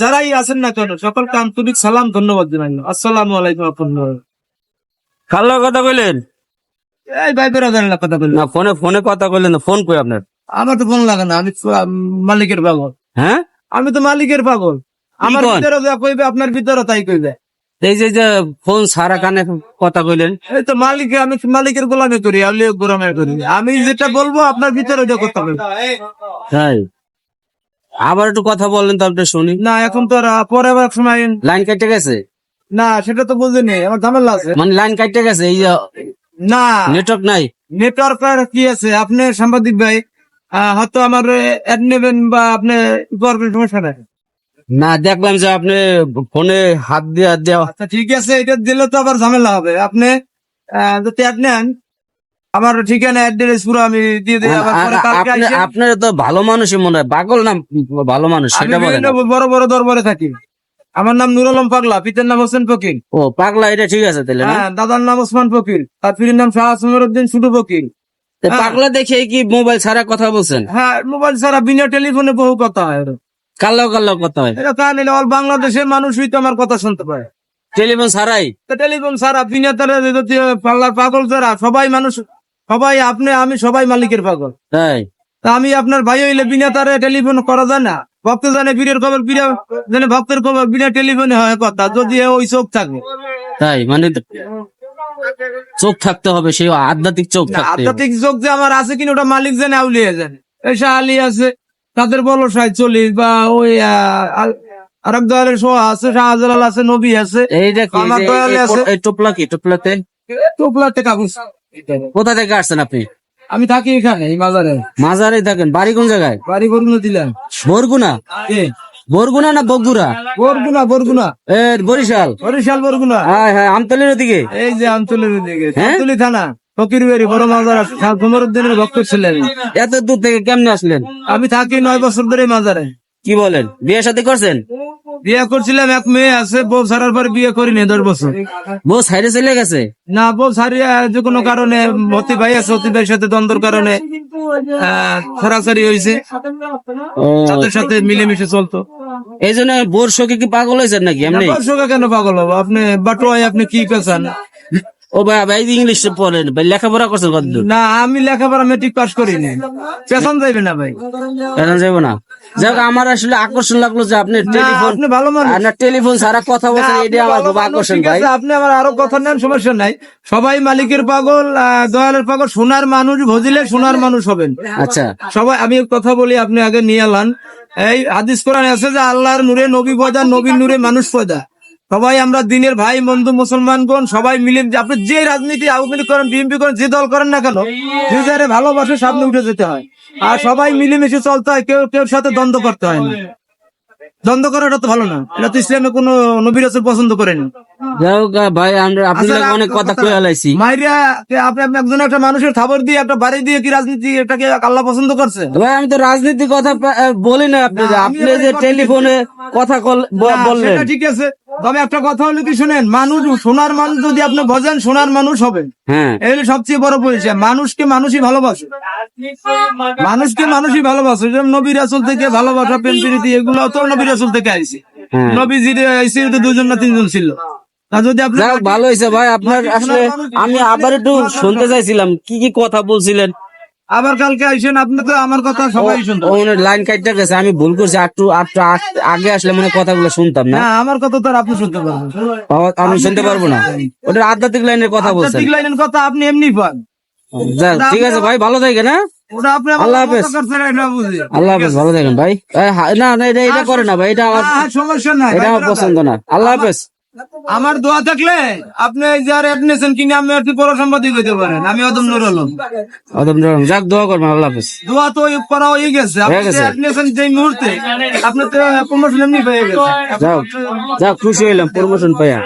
যারাই আছেন না কেন সকলকে আন্তরিক সালাম ধন্যবাদ জানাই। আসসালামু আলাইকুম আপনার। কালো কথা কইলেন? এই ভাই বেরোদের কথা বললাম না ফোনে ফোনে কথা কইলেন না ফোন কই আপনার? আমার তো ফোন লাগে না আমি মালিকের পাগল। হ্যাঁ? আমি তো মালিকের পাগল। আমার? ভিতরে যা কইবে আপনার ভিতরে তাই কইবে। এই যে যে ফোন সারা কানে কথা কইলেন। এই তো মালিক আমি মালিকের গোলামি করি আমি গোলামি করি। আমি যেটা বলব আপনার ভিতরে ওটা করতে হবে তাই? আবার একটু কথা বলেন তো আপনি শুনি। না এখন তো পরে আবার সময় লাইন কাটতে গেছে? না সেটা তো বুঝিনি আমার ঝামেলা আছে। মানে লাইন কাটতে গেছে এই না। নেটওয়ার্ক নাই? নেটওয়ার্ক আর কি আছে? আপনি সাংবাদিক ভাই হয়তো আমার অ্যাড নেবেন বা আপনি করবেন সমস্যা নাই। না দেখলাম যে আপনি ফোনে হাত দিয়ে হাত দেওয়া আচ্ছা ঠিক আছে এটা দিলে তো আবার ঝামেলা হবে। আপনি যদি অ্যাড নেন আমার ঠিকানা অ্যাড্রেস পুরো আমি দিয়ে দিই আবার পরে কালকে আপনি আপনার তো ভালো মানুষই মনে হয় পাগল না ভালো মানুষ সেটা বলেন। বড় বড় দরবারে থাকি। আমার নাম নুর আলম পাগলা পিতার নাম হোসেন ফকির। ও পাগলা এটা ঠিক আছে তাহলে হ্যাঁ দাদার নাম ওসমান ফকির তার পীরের নাম শাহ ফকির। হ্যাঁ। পাগলা দেখে কি মোবাইল ছাড়া কথা বলছেন? হ্যাঁ মোবাইল ছাড়া বিনা টেলিফোনে বহু কথা হয়। কালো কালো কথা হয়। এটা অল বাংলাদেশের মানুষই তো আমার কথা শুনতে পায়। টেলিফোন ছাড়াই? তো টেলিফোন ছাড়া বিনা তারে পাগল যারা সবাই মানুষ সবাই আপনি আমি সবাই মালিকের পাগল। তাই? তা আমি আপনার ভাই হইলে বিনা তারে টেলিফোন করা যায় না। ভক্ত জানে বীরের খবর বীরা জানে ভক্তের খবর বিনা টেলিফোনে হয় কথা। যদি ওই চোখ থাকে। তাই? মানে চোখ থাকতে হবে সেই আধ্যাত্মিক চোখ আধ্যাত্মিক চোখ যে আমার আছে কিনা ওটা মালিক জানে আউলিয়া জানে। এই শাহ আলী আছে তাদের বলো সাই চল্লিশ বা ওই আরেক দয়ালের সোহা আছে শাহজালাল আছে নবী আছে। এইটা কি আমার দয়ালে আছে। এই টোপলা কি টোপলাতে? টোপলাতে কাগজ। কোথা থেকে আসছেন আপনি? আমি থাকি এখানে এই মাজারে। মাজারে থাকেন। বাড়ি কোন জায়গায়? বাড়ি বরগুনা দিলাম। বরগুনা? বরগুনা না বগুড়া? বরগুনা বরগুনা। এ বরিশাল। বরিশাল বরগুনা। হ্যাঁ হ্যাঁ আমতলির দিকে এই যে আমতলের দিকে হ্যাঁ? আমতলি থানা ফকির বড় মাজার শাহ ভক্ত ছিলেন। এত দূর থেকে কেমনে আসলেন? আমি থাকি নয় বছর ধরে মাজারে। কি বলেন? বিয়ে সাথে করছেন? বিয়ে করছিলাম এক মেয়ে আছে বউ ছাড়ার পর বিয়ে করিনি দশ বছর। বউ সাইডে চলে গেছে? না বউ ছাড়িয়া যে কোনো কারণে অতি ভাই আছে অতি ভাইয়ের সাথে দ্বন্দ্বর কারণে ছাড়াছাড়ি হয়েছে। তাদের সাথে মিলেমিশে চলতো। এই জন্য বোর শোকে কি পাগল হয়েছেন নাকি এমনি? দর্শকে কেন পাগল হব? আপনি বাটোয়ায় আপনি কি পেছান? ও ভাই ভাই ইংলিশ পড়েন। ভাই লেখাপড়া করছেন কতদূর? না আমি লেখাপড়া মেট্রিক পাস করিনি। পেছন যাইবে না ভাই। কেন যাব না। যাক আমার আসলে আকর্ষণ লাগল যে আপনি টেলিফোন আপনি ভালো মানুষ। আপনার টেলিফোন ছাড়া কথা বলছেন এটা আমার খুব আকর্ষণ ভাই। আপনি আমার আরও কথা নেন সমস্যা নাই। সবাই মালিকের পাগল দয়ালের পাগল সোনার মানুষ ভজিলে সোনার মানুষ হবেন। আচ্ছা। সবাই আমি কথা বলি আপনি আগে নিয়ে আলান। এই হাদিস কোরআন আছে যে আল্লাহর নূরে নবী পয়দা নবীর নূরে মানুষ পয়দা। সবাই আমরা দিনের ভাই, বন্ধু, মুসলমানগণ, সবাই মিলে আপনি যে রাজনীতি আওয়ামী লীগ করেন, বিএনপি করেন, যে দল করেন না কেন, যে যারে ভালোবাসে সামনে উঠে যেতে হয়। আর সবাই মিলেমিশে চলতে হয়, কেউ কেউ সাথে দ্বন্দ্ব করতে হয় না। দ্বন্দ্ব করাটা তো ভালো না। এটা তো ইসলামে কোনো নবীর পছন্দ করেনি। ভাই আমরা আপনার অনেক কথা কয়ে আলাইছি। মাইরিয়া আপনি আপনি একজন একটা মানুষের খাবার দিয়ে একটা বাড়ি দিয়ে কি রাজনীতি এটাকে আল্লাহ পছন্দ করছে? ভাই আমি তো রাজনীতি কথা বলি না আপনি না, যে আমি আপনি যে টেলিফোনে কথা কল- ব- না, বললেন। ঠিক আছে তবে একটা কথা হলো কি শুনেন মানুষ সোনার মানুষ যদি আপনি বোঝেন সোনার মানুষ হবে। হ্যাঁ। সবচেয়ে বড় পরিচয় মানুষকে মানুষই ভালোবাসে। মানুষকে মানুষই ভালোবাসে নবী রাসুল থেকে ভালোবাসা প্রেম প্রীতি এগুলো তো নবী রাসুল থেকে আইছে। হ্যাঁ। নবী জিরে আইসি দুজন না তিনজন ছিল। তা যদি আপনি যাই হোক, ভালো হয়েছে ভাই আপনার আসলে আমি আবার একটু শুনতে চাইছিলাম কি কি কথা বলছিলেন? আবার কালকে আইসেন আপনি তো আমার কথা সবাই শুনতো লাইন কাটতে গেছে আমি ভুল করছি একটু একটু আগে আসলে মানে কথাগুলো শুনতাম না? না আমার কথা তো আপনি শুনতে পারবেন আমি শুনতে পারব না। ওটা আধ্যাত্মিক লাইনের কথা বলছেন। লাইনের কথা আপনি এমনি পান। যাক, ঠিক আছে ভাই ভালো থাকেন হ্যাঁ? আল্লাহ হাফেজ। আল্লাহ ভালো থাকেন ভাই। না না এটা এটা করে না ভাই এটা আমার সমস্যা নাই এটা আমার পছন্দ না। আল্লাহ হাফেজ। আমার দোয়া থাকলে আপনি যার যে আর অ্যাড নিয়েছেন কিনে আমি আর কি পর সাংবাদিক হইতে পারেন। আমি অদম নুর আলম। অদম জরম। যাক দোয়া করবেন আল্লাহ হাফেজ। দোয়া তো করা হয়ে গেছে। আপনি হয়ে গেছে। অ্যাড যে মুহূর্তে আপনি তো প্রমোশন এমনি পেয়ে গেছে যাক যাক খুশি হইলাম প্রমোশন পাইয়া।